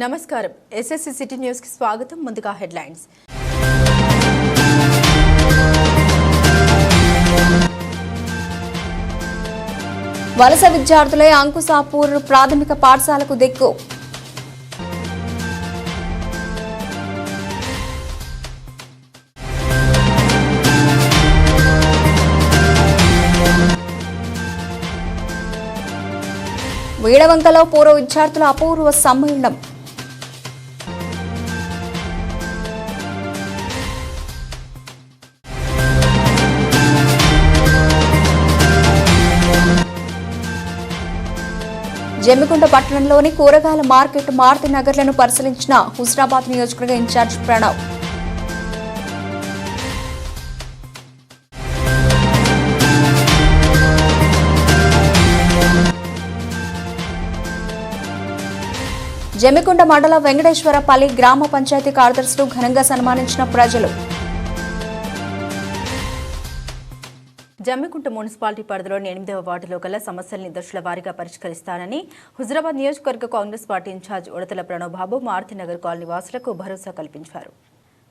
నమస్కారం. SSC city న్యూస్కి స్వాగతం. ముందుగా హెడ్లైన్స్. వలస విద్యార్థులే అంకుశాపూర్ ప్రాథమిక పాఠశాలకు దిక్కు. వీడవంకలో పూర్వ విద్యార్థుల అపూర్వ సమ్మేళనం. జమ్మికుంట పట్టణంలోని కూరగాయల మార్కెట్ మారుతి నగర్లను పరిశీలించిన హుస్నాబాద్ నియోజకవర్గ ఇన్ఛార్జ్ ప్రణవ్. జమ్మికుంట మండల వెంకటేశ్వరపల్లి గ్రామ పంచాయతీ కార్యదర్శులు ఘనంగా సన్మానించిన ప్రజలు. జమ్మికుంట మున్సిపాలిటీ పరిధిలోని ఎనిమిదవ వార్డులో గల సమస్యల్ని దశల వారీగా పరిష్కరిస్తానని హుజరాబాద్ నియోజకవర్గ Congress party in-charge Udathala Pranav Babu Maruthinagar colony వాసులకు భరోసా కల్పించారు.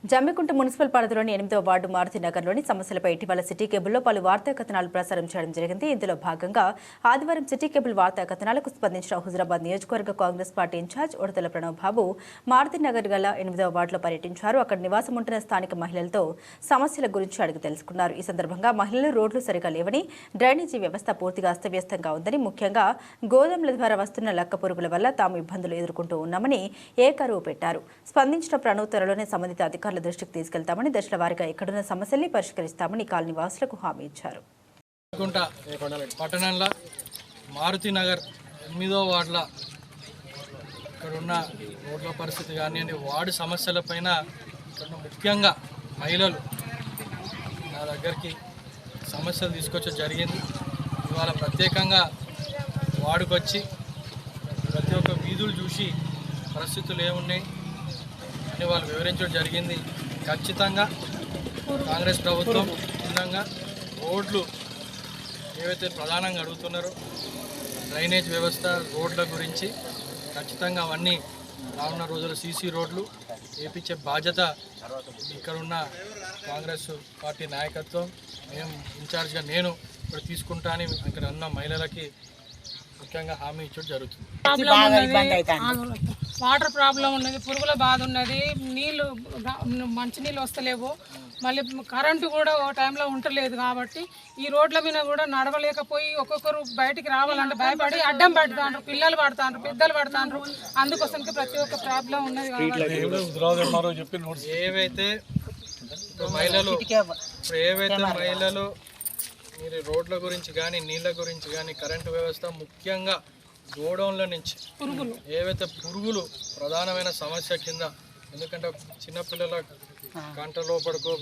జమ్మికుంట మున్సిపల్ పరిధిలోని ఎనిమిదవ వార్డు మారుతి నగర్లోని సమస్యలపై ఇటీవల సిటీ కేబుల్లో పలు వార్తా కథనాలు ప్రసారం చేయడం జరిగింది. ఇందులో భాగంగా ఆదివారం సిటీ కేబుల్ వార్తా కథనాలకు స్పందించిన హుజరాబాద్ నియోజకవర్గ Congress party incharge Udathala Pranav Babu Maruthi Nagar గల ఎనిమిదో వార్డులో పర్యటించారు. అక్కడ నివాసం ఉంటున్న స్థానిక మహిళలతో సమస్యల గురించి అడిగి తెలుసుకున్నారు. ఈ సందర్భంగా మహిళలు రోడ్లు సరిగా లేవని డ్రైనేజీ వ్యవస్థ పూర్తిగా అస్తవ్యస్తంగా ఉందని ముఖ్యంగా గోదాముల ద్వారా వస్తున్న లక్క పురుగుల వల్ల తాము ఇబ్బందులు ఎదుర్కొంటూ ఉన్నామని ఏకరువు పెట్టారు. స్పందించిన ప్రణవ్ త్వరలోనే సంబంధిత అధికారులు దృష్టికి తీసుకెళ్తామని దశల వారిగా ఎక్కడున్న సమస్యల్ని పరిష్కరిస్తామని కాలనీ వాసులకు హామీ ఇచ్చారు. పట్టణంలో మారుతి నగర్ ఎనిమిదో వార్డుల ఇక్కడ ఉన్న రోడ్ల పరిస్థితి కానివ్వండి వార్డు సమస్యలపైన ఇక్కడ ముఖ్యంగా మహిళలు నా దగ్గరికి సమస్యలు తీసుకొచ్చడం జరిగింది. ఇవాళ ప్రత్యేకంగా వార్డుకొచ్చి ప్రతి ఒక్క వీధులు చూసి పరిస్థితులు ఏమున్నాయి అని వాళ్ళు వివరించడం జరిగింది. ఖచ్చితంగా కాంగ్రెస్ ప్రభుత్వం ఉండగా రోడ్లు ఏవైతే ప్రధానంగా అడుగుతున్నారో డ్రైనేజ్ వ్యవస్థ రోడ్ల గురించి ఖచ్చితంగా అవన్నీ రానున్న రోజుల సీసీ రోడ్లు వేపించే బాధ్యత ఇక్కడున్న కాంగ్రెస్ పార్టీ నాయకత్వం. మేము ఇన్ఛార్జ్గా నేను ఇప్పుడు తీసుకుంటా అని ఇక్కడ ఉన్న మహిళలకి ముఖ్యంగా హామీ ఇచ్చడం జరుగుతుంది. వాటర్ ప్రాబ్లం ఉన్నది పురుగుల బాధ ఉన్నది నీళ్ళు గా- మంచి నీళ్ళు వస్తలేవు. మళ్ళీ కరెంటు కూడా ఓ టైంలో ఉంటలేదు కాబట్టి ఈ రోడ్ల మీద కూడా నడవలేకపోయి ఒక్కొక్కరు బయటికి రావాలంటే భయపడి అడ్డం పడతాండ్రు పిల్లలు పడతాండ్రు పెద్దలు పడతాండ్రు. అందుకోసంకి ప్రతి ఒక్క ప్రాబ్లం ఉన్నది కాబట్టి. ఏవైతే మహిళలు ఇప్పుడు ఏవైతే మహిళలు మీరు రోడ్ల గురించి కానీ నీళ్ళ గురించి కానీ కరెంటు వ్యవస్థ ముఖ్యంగా గోడౌన్ల నుంచి పురుగులు. ఏవైతే పురుగులు ప్రధానమైన సమస్య కింద ఎందుకంటే చిన్నపిల్లల కంట లోపడికో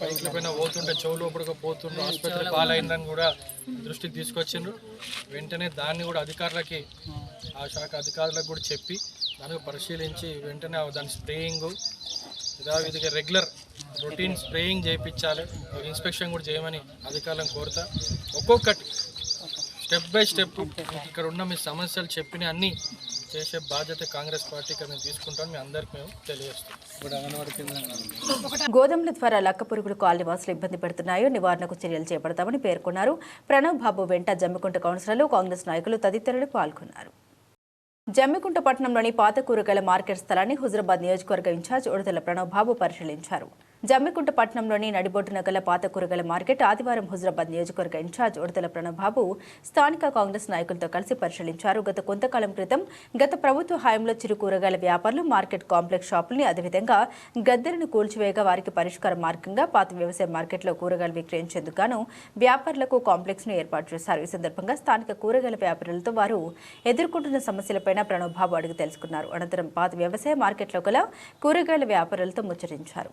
పైకి పైన పోతుంటే చెవు లోపడికో పోతుండ్రు ఆసుపత్రి పాలైందని కూడా దృష్టికి తీసుకొచ్చిండ్రు. వెంటనే దాన్ని కూడా అధికారులకి ఆ శాఖ అధికారులకు కూడా చెప్పి దానికి పరిశీలించి వెంటనే దాని స్ప్రేయింగ్ యథావిధిగా రెగ్యులర్ రొటీన్ స్ప్రేయింగ్ చేయించాలి. ఇన్స్పెక్షన్ కూడా చేయమని అధికారులను కోరుతా. ఒక్కొక్కటి స్టెప్ బై స్టెప్ ఇక్కడ ఉన్న మీ సమస్యలు చెప్పిన అన్ని చేసే బాధ్యత కాంగ్రెస్ పార్టీకి మేము తీసుకుంటాం మీ అందరికి మేము తెలియజేస్తాం. గోదాముల ద్వారా లక్క పురుగులు కాలనీవాసులు ఇబ్బంది పెడుతున్నాయో నివారణకు చర్యలు చేపడతామని పేర్కొన్నారు. ప్రణవ్ బాబు వెంట జమ్మికుంట కౌన్సిలర్లు కాంగ్రెస్ నాయకులు తదితరులు పాల్గొన్నారు. జమ్మికుంట పట్టణంలోని పాత కూరగాయల మార్కెట్ స్థలాన్ని హుజరాబాద్ నియోజకవర్గ ఇన్ఛార్జ్ ఉడతల ప్రణవ్ బాబు పరిశీలించారు. జమ్మికుంట పట్టణంలోని నడిబొడ్డున గల పాత కూరగాయల మార్కెట్ ఆదివారం హుజరాబాద్ నియోజకవర్గ ఇన్ఛార్జ్ ఉడతల ప్రణబాబు స్థానిక కాంగ్రెస్ నాయకులతో కలిసి పరిశీలించారు. గత కొంతకాలం క్రితం గత ప్రభుత్వ హయాంలో చిరు కూరగాయల వ్యాపారులు మార్కెట్ కాంప్లెక్స్ షాపుల్ని అదేవిధంగా గద్దెలను కూల్చివేయగా వారికి పరిష్కార మార్గంగా పాత వ్యవసాయ మార్కెట్లో కూరగాయలు విక్రయించేందుకు గాను వ్యాపారులకు కాంప్లెక్స్ను ఏర్పాటు చేశారు. ఈ సందర్భంగా స్థానిక కూరగాయల వ్యాపారులతో వారు ఎదుర్కొంటున్న సమస్యలపైన ప్రణవ్ బాబు అడిగి తెలుసుకున్నారు. అనంతరం పాత వ్యవసాయ మార్కెట్లో గల కూరగాయల వ్యాపారులతో ముచ్చరించారు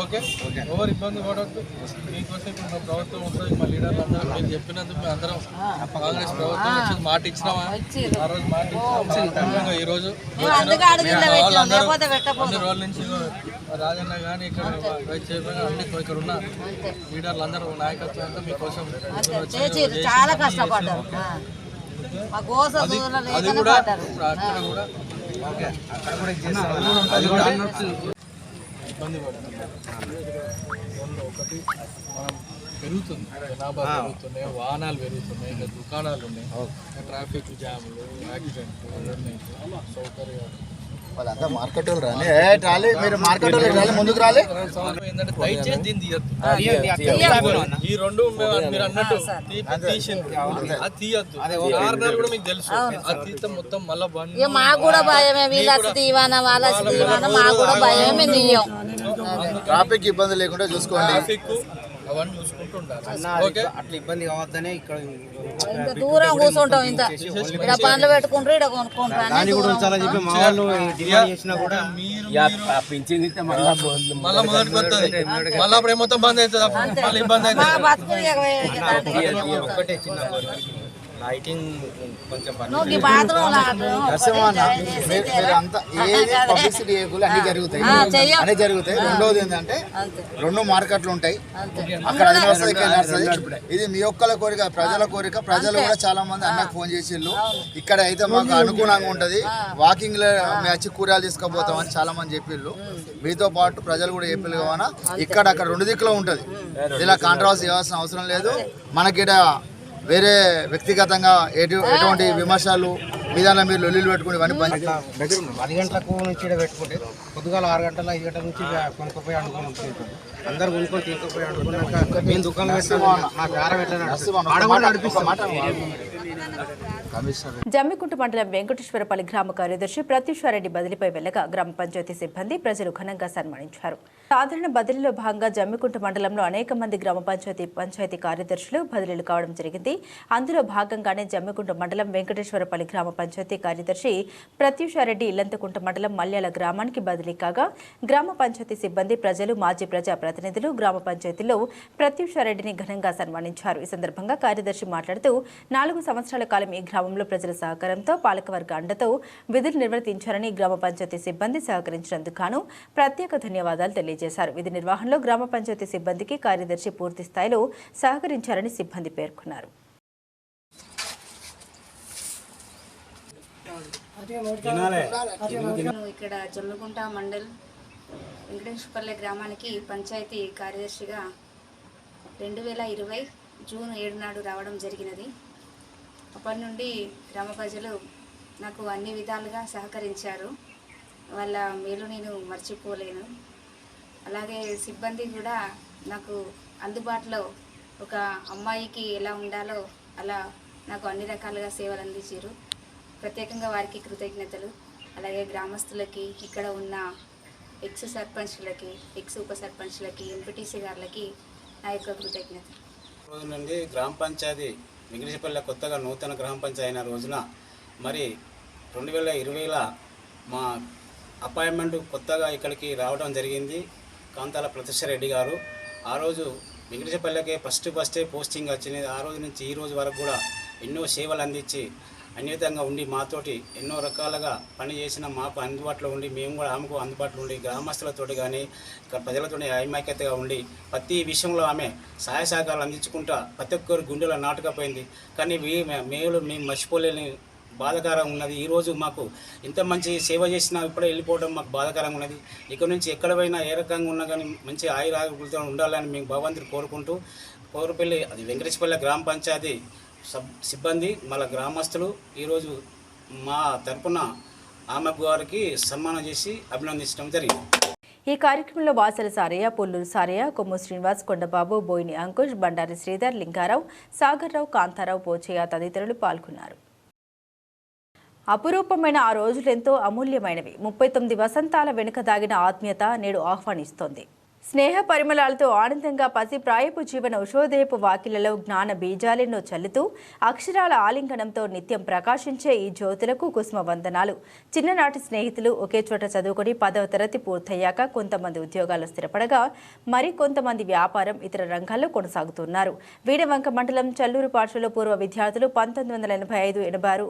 ఓకే. ఎవరు ఇబ్బంది పడవద్దు మీకోసం ఇప్పుడు మా ప్రభుత్వం ఉంటుంది మా లీడర్లు అందరూ మీరు చెప్పినందుకు మేము అందరం కాంగ్రెస్ ప్రభుత్వం వచ్చింది మాట ఇచ్చినామా? ఆ రోజు మాట ఇచ్చినామా ఈ రోజు అన్ని రోజుల నుంచి రాజన్న కానీ ఇక్కడ వైస్ చైర్మన్ అన్ని ఇక్కడ ఉన్న లీడర్లు అందరూ నాయకత్వం అంతా మీకోసం చాలా కష్టపడ్డారు. అది కూడా అక్కడ కూడా. ఇబ్బంది పడుతున్నారు రెండు ఒకటి మనం పెరుగుతుంది జనాభా పెరుగుతున్నాయి వాహనాలు పెరుగుతున్నాయి ఇంకా దుకాణాలు ఉన్నాయి. ఇంకా ట్రాఫిక్ జాములు యాక్సిడెంట్లు అవన్నీ సౌకర్యాలు. వాళ్ళంతా మార్కెట్ వాళ్ళు రాలే. మీరు మార్కెట్ వాళ్ళు రాలే ముందుకు రాలే? ఈ రెండు మేము- మీరు అన్నట్టు తీ- తీసింది అది తీయద్దు. కారణాలు కూడా మీకు తెలుసు. అది తీస్తే మొత్తం మళ్ళా బండి ఇక మాకు కూడా భయమే. వీళ్ళు ఇవాన వాళ్ళ మాకు కూడా భయమే మేము తీయం. ట్రాఫిక్ ఇబ్బంది లేకుండా చూసుకోండి. ట్రాఫిక్ అవన్నీ చూసుకుంటూ ఉండాలి. ఓకే? అట్లా ఇబ్బంది కావద్దనే ఇక్కడ ఇంత దూరం కూర్చుంటాం ఇంత. ఇక్కడ పండ్లు పెట్టుకుంటారు ఇక్కడ కొనుక్కుంటారు. అన్ని దూరం. చాలా చెప్పి మా వాళ్ళు డిమాండ్ చేసినా కూడా మీరు మళ్ళీ మొదటికి వస్తుంది మళ్ళీ అప్పుడు ఏమొత్తం బంద్ అవుతుంది అప్పుడు మళ్ళీ ఇబ్బంది మా అవుతుంది బతుకులు ఇక ఇక దాంట్లో ఒకటే చిన్న లైటింగ్ కొంచెం అంతా ఏది పబ్లిసిటీ అన్ని జరుగుతాయి. అన్ని జరుగుతాయి. రెండోది ఏంటంటే రెండు మార్కెట్లు ఉంటాయి. అక్కడ అది నడుస్తుంది ఇక్కడ నడుస్తుంది ఇది మీ ఒక్కల కోరిక ప్రజల కోరిక. ప్రజలు కూడా చాలా మంది అన్నకు ఫోన్ చేసిళ్ళు. ఇక్కడ అయితే మాకు అనుకూలంగా ఉంటది. వాకింగ్లో వచ్చి కూరగాయలు తీసుకుపోతామని చాలా మంది చెప్పిళ్ళు. మీతో పాటు ప్రజలు కూడా చెప్పిళ్ళు కావున ఇక్కడ అక్కడ రెండు దిక్కులో ఉంటది. ఇలా కాంట్రవర్సీ చేయాల్సిన అవసరం లేదు. మనకి ఈడ వేరే వ్యక్తిగతంగా ఎటు ఎటువంటి విమర్శలు విధానం మీరు లొల్లిలు పెట్టుకుని ఇవన్నీ బంద్ పది గంటలకు నుంచి పెట్టుకుంటే పొద్దుగాల ఆరు గంటల ఐదు గంటల నుంచి కొనుక్కపోయి అనుకుని అందరు కొనుక్కొని తీసుకుపోయి అనుకున్నాక మేము దుకాణం బేరం ఎట్లా జమ్మికుంట మండలం వెంకటేశ్వరపల్లి గ్రామ కార్యదర్శి ప్రత్యూషారెడ్డి బదిలీపై వెళ్ళగా గ్రామ పంచాయతీ సిబ్బంది ప్రజలు ఘనంగా సన్మానించారు. సాధారణ బదిలీలో భాగంగా జమ్మికుంట మండలంలో అనేక మంది గ్రామ పంచాయతీ పంచాయతీ కార్యదర్శులు బదిలీలు కావడం జరిగింది. అందులో భాగంగానే జమ్మికుంట మండలం వెంకటేశ్వరపల్లి గ్రామ పంచాయతీ కార్యదర్శి ప్రత్యూషారెడ్డి ఇల్లంతకుంట మండలం మల్యాల గ్రామానికి బదిలీ కాగా గ్రామ పంచాయతీ సిబ్బంది ప్రజలు మాజీ ప్రజా ప్రతినిధులు గ్రామ పంచాయతీలో ప్రత్యూషారెడ్డిని ఘనంగా సన్మానించారు. ఈ సందర్భంగా కార్యదర్శి మాట్లాడుతూ నాలుగు సంవత్సరాల కాలం ఈ గ్రామంలో ప్రజల సహకారంతో పాలకవర్గ అండతో విధులు నిర్వర్తించారని గ్రామ పంచాయతీ సిబ్బంది సహకరించినందుకు గాను ప్రత్యేక ధన్యవాదాలు తెలియజేశారు. విధి నిర్వహణలో గ్రామ పంచాయతీ సిబ్బందికి కార్యదర్శి పూర్తి స్థాయిలో సహకరించారని సిబ్బంది పేర్కొన్నారు. నేను ఇక్కడ జమ్మికుంట మండల్ వెంకటేశ్వరపల్లె గ్రామానికి పంచాయతీ కార్యదర్శిగా రెండు వేల ఇరవై జూన్ ఏడు నాడు రావడం జరిగినది. అప్పటి నుండి గ్రామ ప్రజలు నాకు అన్ని విధాలుగా సహకరించారు. వాళ్ళ మేలు నేను మర్చిపోలేను. అలాగే సిబ్బంది కూడా నాకు అందుబాటులో ఒక అమ్మాయికి ఎలా ఉండాలో అలా నాకు అన్ని రకాలుగా సేవలు అందించారు. ప్రత్యేకంగా వారికి కృతజ్ఞతలు. అలాగే గ్రామస్తులకి ఇక్కడ ఉన్న ఎక్స్ సర్పంచ్లకి ఎక్స్ ఉప సర్పంచ్లకి ఎంపీటీసీ గారులకి నా యొక్క కృతజ్ఞత. రోజు నుండి గ్రామ పంచాయతీ వెంకటేశ్వరపల్లి కొత్తగా నూతన గ్రామ పంచాయతీ అయిన రోజున మరి రెండు వేల ఇరవైలో మా అపాయింట్మెంట్ కొత్తగా ఇక్కడికి రావడం జరిగింది. కాంతాల ప్రత్యక్షరెడ్డి గారు. ఆ రోజు వెంకటేశ్వరపల్లికి ఫస్ట్ ఫస్టే పోస్టింగ్ వచ్చింది. ఆ రోజు నుంచి ఈ రోజు వరకు కూడా ఎన్నో సేవలు అందించి అన్యతంగా ఉండి మాతోటి ఎన్నో రకాలుగా పని చేసిన మాకు అందుబాటులో ఉండి మేము కూడా ఆమెకు అందుబాటులో ఉండి గ్రామస్తులతోటి కానీ ప్రజలతో ఐమాక్యతగా ఉండి ప్రతి విషయంలో ఆమె సహాయ సహకారాలు అందించుకుంటా ప్రతి ఒక్కరు గుండెలో నాటుకపోయింది. కానీ మేలు మేము మర్చిపోలేని బాధాకరంగా ఉన్నది. ఈరోజు మాకు ఇంత మంచి సేవ చేసినా ఇప్పుడే వెళ్ళిపోవడం మాకు బాధాకరంగా ఉన్నది. ఇక్కడ నుంచి ఎక్కడ పోయినా ఏ రకంగా ఉన్నా కానీ మంచి ఆయురాగులతో ఉండాలని మేము భగవంతుడు కోరుకుంటూ కోరుపల్లి అది వెంకటేశ్వరపల్లి గ్రామ పంచాయతీ సబ్ సిబ్బంది మళ్ళీ గ్రామస్తులు ఈరోజు మా తరపున ఆమె గారికి సన్మానం చేసి అభినందించడం జరిగింది. ఈ కార్యక్రమంలో వాసల సారయ్య పొల్లూరు సారయ్య కొమ్ము శ్రీనివాస్ కొండబాబు బోయిని అంకుష్ బండారి శ్రీధర్ లింగారావు సాగర్రావు కాంతారావు పోచయ్య తదితరులు పాల్గొన్నారు. అపురూపమైన ఆ రోజులెంతో అమూల్యమైనవి. ముప్పై తొమ్మిది వసంతాల వెనుక దాగిన ఆత్మీయత నేడు ఆహ్వానిస్తోంది. స్నేహ పరిమళాలతో ఆనందంగా పసి ప్రాయపు జీవన ఉషోదయపు వాకిలలో జ్ఞాన బీజాలెన్నో చల్లుతూ అక్షరాల ఆలింగనంతో నిత్యం ప్రకాశించే ఈ జ్యోతులకు కుసుమ వందనాలు. చిన్ననాటి స్నేహితులు ఒకే చోట చదువుకొని పదవ తరగతి పూర్తయ్యాక కొంతమంది ఉద్యోగాలు స్థిరపడగా మరి కొంతమంది వ్యాపారం ఇతర రంగాల్లో కొనసాగుతున్నారు. వీడవంక మండలం చల్లూరు పాఠశాల పూర్వ విద్యార్థులు పంతొమ్మిది వందల ఎనభై ఐదు ఎనభై ఆరు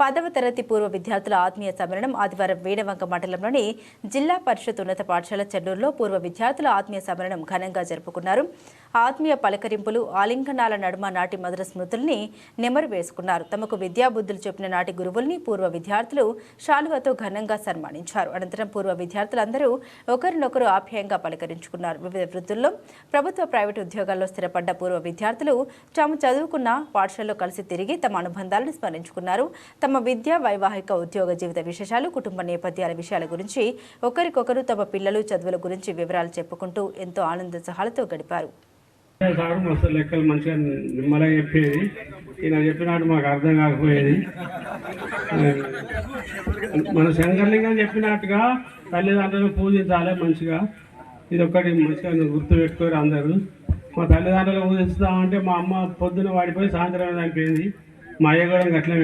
పదవ తరగతి పూర్వ విద్యార్థుల ఆత్మీయ సమ్మేళనం ఆదివారం వీడవంక మండలంలోని జిల్లా పరిషత్ ఉన్నత పాఠశాల చెన్నూరులో పూర్వ విద్యార్థుల ఆత్మీయ సమ్మేళనం ఘనంగా జరుపుకున్నారు. ఆత్మీయ పలకరింపులు ఆలింగనాల నడుమ నాటి మధుర స్మృతుల్ని నెమరు వేసుకున్నారు. తమకు విద్యాబుద్ధులు చెప్పిన నాటి గురువుల్ని పూర్వ విద్యార్థులు శాలువతో ఘనంగా సన్మానించారు. అనంతరం పూర్వ విద్యార్థులందరూ ఒకరినొకరు ఆప్యాయంగా పలకరించుకున్నారు. వివిధ వృత్తుల్లో ప్రభుత్వ ప్రైవేటు ఉద్యోగాల్లో స్థిరపడ్డ పూర్వ విద్యార్థులు తాము చదువుకున్న పాఠశాలలో కలిసి తిరిగి తమ అనుబంధాలను స్మరించుకున్నారు. తమ విద్య వైవాహిక ఉద్యోగ జీవిత విశేషాలు కుటుంబ నేపథ్యాల విషయాల గురించి ఒకరికొకరు తమ పిల్లలు చదువుల గురించి వివరాలు చెప్పుకుంటూ ఎంతో ఆనందోత్సాహాలతో గడిపారు. సార్ మస్తు లెక్కలు మంచిగా నిమ్మలంగా చెప్పేది. ఈయన చెప్పినట్టు మాకు అర్థం కాకపోయేది. మన శంకర్లింగం చెప్పినట్టుగా తల్లిదండ్రులను పూజించాలి మంచిగా. ఇది ఒకటి మంచిగా గుర్తు పెట్టుకోరు అందరూ. మా తల్లిదండ్రులు పూజిస్తామంటే మా అమ్మ పొద్దున వాడిపోయి సాయంత్రం చనిపోయింది మా అయ్య కూడా గట్లే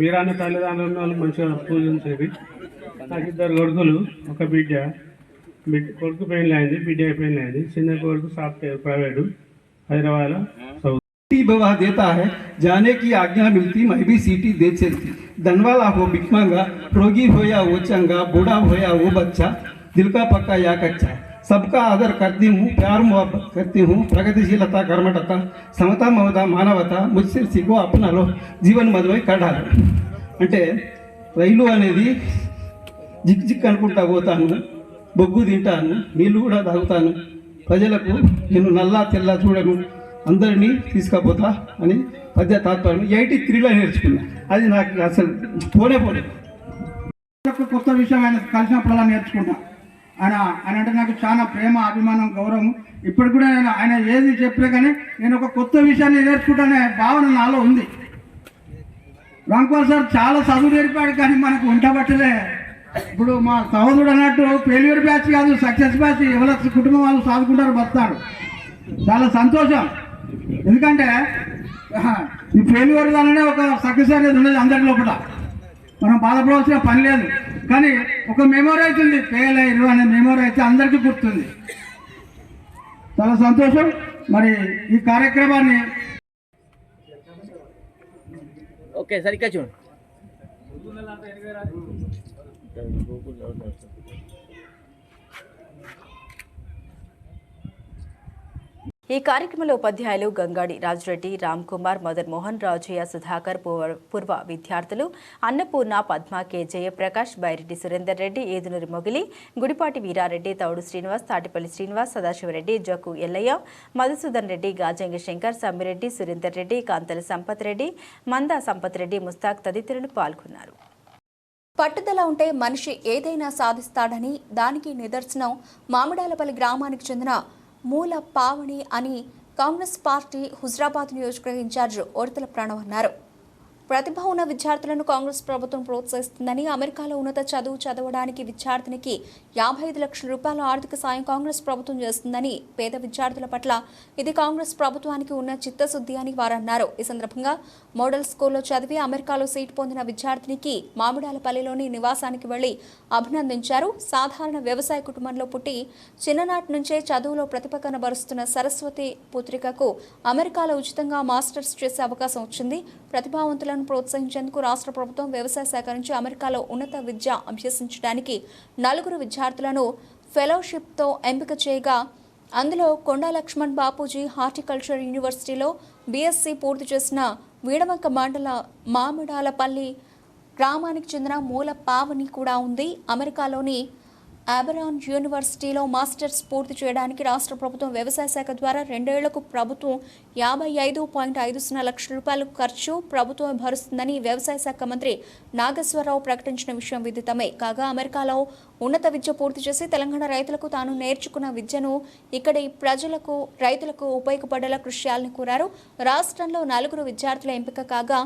మీరన్న తల్లిదండ్రులు వాళ్ళు మంచిగా పూజించేది. నాకు ఇద్దరు కొడుకులు ఒక బిడ్డ. కొడుకు పెళ్ళి అయింది బిడ్డ పెళ్ళి అయింది చిన్న కొడుకు సాఫ్ట్వేర్ ప్రైవేటు హైదరాబాద్ సౌత్ विवाह देता है, जाने की आज्ञा मिलती, मैं भी सीटी दे चलती। धनवाला हो भिकमंगा रोगी हो या वो चंगा, बूढ़ा हो या वो बच्चा, दिल का पक्का या कच्चा सबका आदर करती हूँ, प्यार मुहब्बत करती हूँ, प्रगतिशीलता, कर्मठता, समता, ममता, मानवता, मुझसे सीखो, अपना लो, जीवन मधुमय का ढालो। అంటే రైలు అనేది जिग జిక్ होता పోతాను బొగ్గు తింటాను నీళ్ళు కూడా తాగుతాను. ప్రజలకు నేను నల్లా తెల్ల చూడను అందరినీ తీసుకపోతా అని పద్య తాత్పర్యం ఎయిటీ త్రీలో నేర్చుకున్నా. అది నాకు అసలు పోనే పోలేదు. కొత్త విషయం ఆయన కలిసినప్పుడల్లా నేర్చుకుంటా. ఆయన ఆయన అంటే నాకు చాలా ప్రేమ అభిమానం గౌరవం. ఇప్పుడు కూడా నేను ఆయన ఏది చెప్పినా కానీ నేను ఒక కొత్త విషయాన్ని నేర్చుకుంటానే భావన నాలో ఉంది. రాంకోల్ సార్ చాలా చదువు నేర్పాడు కానీ మనకు ఉండబట్టలే ఇప్పుడు మా సహోదరుడు అన్నట్టు ఫెయిల్యూర్ బ్యాచ్ కాదు సక్సెస్ బ్యాచ్ ఎవరి కుటుంబం వాళ్ళు సాదుకుంటారు బతారు చాలా సంతోషం. ఎందుకంటే ఈ ఫెయిల్యూర్ దానినే ఒక సక్సెస్ అనేది ఉండదు అందరి లోపల. మనం బాధపడవలసిన పని లేదు. కానీ ఒక మెమోరీ అవుతుంది ఫెయిల్ అయ్యారు అనే మెమోరీ అయితే అందరికీ గుర్తుంది. చాలా సంతోషం. మరి ఈ కార్యక్రమాన్ని ఓకే సరిగ్గా చూడు ఈ కార్యక్రమంలో ఉపాధ్యాయులు గంగాడి రాజురెడ్డి రామ్ కుమార్ మదన్ మోహన్ రాజయ్య సుధాకర్ పూర్వ- పూర్వ విద్యార్థులు అన్నపూర్ణ పద్మ కె. జయప్రకాష్ బైరెడ్డి సురేందర్ రెడ్డి ఏదునూరి మొగిలి గుడిపాటి వీరారెడ్డి తౌడు శ్రీనివాస్ తాటిపల్లి శ్రీనివాస్ సదాశివరెడ్డి జక్కు ఎల్లయ్య మధుసూదన్ రెడ్డి గాజంగి శంకర్ సమ్మిరెడ్డి సురేందర్ రెడ్డి కాంతల సంపత్ రెడ్డి మందా సంపత్ రెడ్డి ముస్తాక్ తదితరులు పాల్గొన్నారు. పట్టుదల ఉంటే మనిషి ఏదైనా సాధిస్తాడని దానికి నిదర్శనం మామిడాలపల్లి గ్రామానికి చెందిన మూల పావని అని కాంగ్రెస్ పార్టీ హుజరాబాద్ నియోజకవర్గ ఇన్ఛార్జ్ ఓడతల ప్రణవ్ అన్నారు. ప్రతిభ ఉన్న విద్యార్థులను కాంగ్రెస్ ప్రభుత్వం ప్రోత్సహిస్తుందని అమెరికాలో ఉన్నత చదువు చదవడానికి విద్యార్థినికి యాభై ఐదు లక్షల రూపాయల ఆర్థిక సాయం కాంగ్రెస్ ప్రభుత్వం చేస్తుందని పేద విద్యార్థుల పట్ల ఇది కాంగ్రెస్ ప్రభుత్వానికి ఉన్న చిత్తశుద్ధి అని వారు అన్నారు ఈ సందర్భంగా మోడల్ స్కూల్లో చదివి అమెరికాలో సీటు పొందిన విద్యార్థినికి మామిడాలపల్లిలోని నివాసానికి వెళ్ళి అభినందించారు. సాధారణ వ్యవసాయ కుటుంబంలో పుట్టి చిన్ననాటి నుంచే చదువులో ప్రతిభ కనబరుస్తున్న సరస్వతి పుత్రికకు అమెరికాలో ఉచితంగా మాస్టర్స్ చేసే అవకాశం వచ్చింది. ప్రతిభావంతులను ప్రోత్సహించేందుకు రాష్ట్ర ప్రభుత్వం వ్యవసాయ శాఖ నుంచి అమెరికాలో ఉన్నత విద్య అభ్యసించడానికి నలుగురు విద్యార్థులను ఫెలోషిప్తో ఎంపిక చేయగా అందులో కొండా లక్ష్మణ్ బాపూజీ హార్టికల్చర్ యూనివర్సిటీలో బీఎస్సీ పూర్తి చేసిన వీడవంక మండల మామిడాలపల్లి గ్రామానికి చెందిన మూల పావని కూడా ఉంది. అమెరికాలోని అబరాన్ యూనివర్సిటీలో మాస్టర్స్ పూర్తి చేయడానికి రాష్ట్ర ప్రభుత్వం వ్యవసాయ శాఖ ద్వారా రెండేళ్ళకు ప్రభుత్వం యాభై ఐదు పాయింట్ ఐదు సున్నా లక్షల రూపాయలు ఖర్చు ప్రభుత్వం భరుస్తుందని వ్యవసాయ శాఖ మంత్రి నాగేశ్వరరావు ప్రకటించిన విషయం విదితమే. కాగా అమెరికాలో ఉన్నత విద్య పూర్తి చేసి తెలంగాణ రైతులకు తాను నేర్చుకున్న విద్యను ఇక్కడి ప్రజలకు రైతులకు ఉపయోగపడేలా కృషి చేయాలని కోరారు. రాష్ట్రంలో నలుగురు విద్యార్థుల ఎంపిక కాగా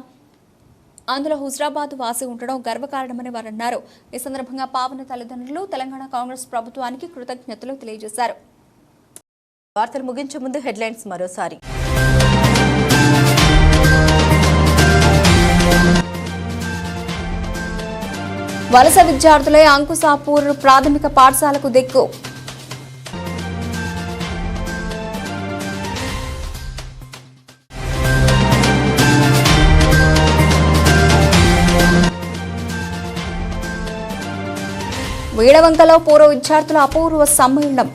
అందులో హుజరాబాద్ వాసి ఉండడం గర్వకారణమని వారు అన్నారు ఈ సందర్భంగా పావన తల్లిదండ్రులు తెలంగాణ కాంగ్రెస్ ప్రభుత్వానికి కృతజ్ఞతలు తెలియజేశారు. వార్తలు ముగించే ముందు హెడ్లైన్స్ మరోసారి. వలస విద్యార్థులే అంకుసాపూర్ ప్రాథమిక పాఠశాలకు దిక్కు. వీడవంకలో పూర్వ విద్యార్థుల అపూర్వ సమ్మేళనం.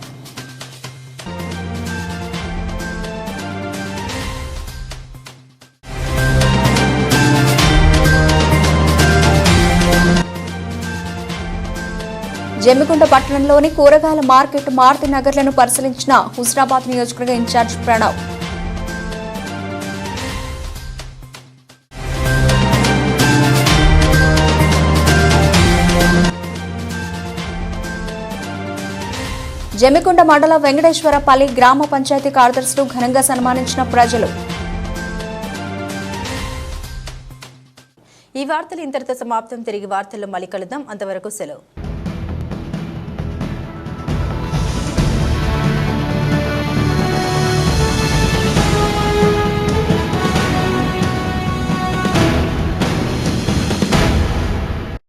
జమ్మికుంట పట్టణంలోని కూరగాయల మార్కెట్ మారుతి నగర్లను పరిశీలించిన హుస్నాబాద్ నియోజకవర్గ ఇన్ఛార్జ్ ప్రణవ్. జమ్మికుంట మండల వెంకటేశ్వరపల్లి గ్రామ పంచాయతీ కార్యదర్శులు ఘనంగా సన్మానించిన ప్రజలు. ఈ వార్తలు ఇంతటితో సమాప్తం. తిరిగి వార్తల్లో మళ్ళీ కలుద్దాం. అంతవరకు సెలవు.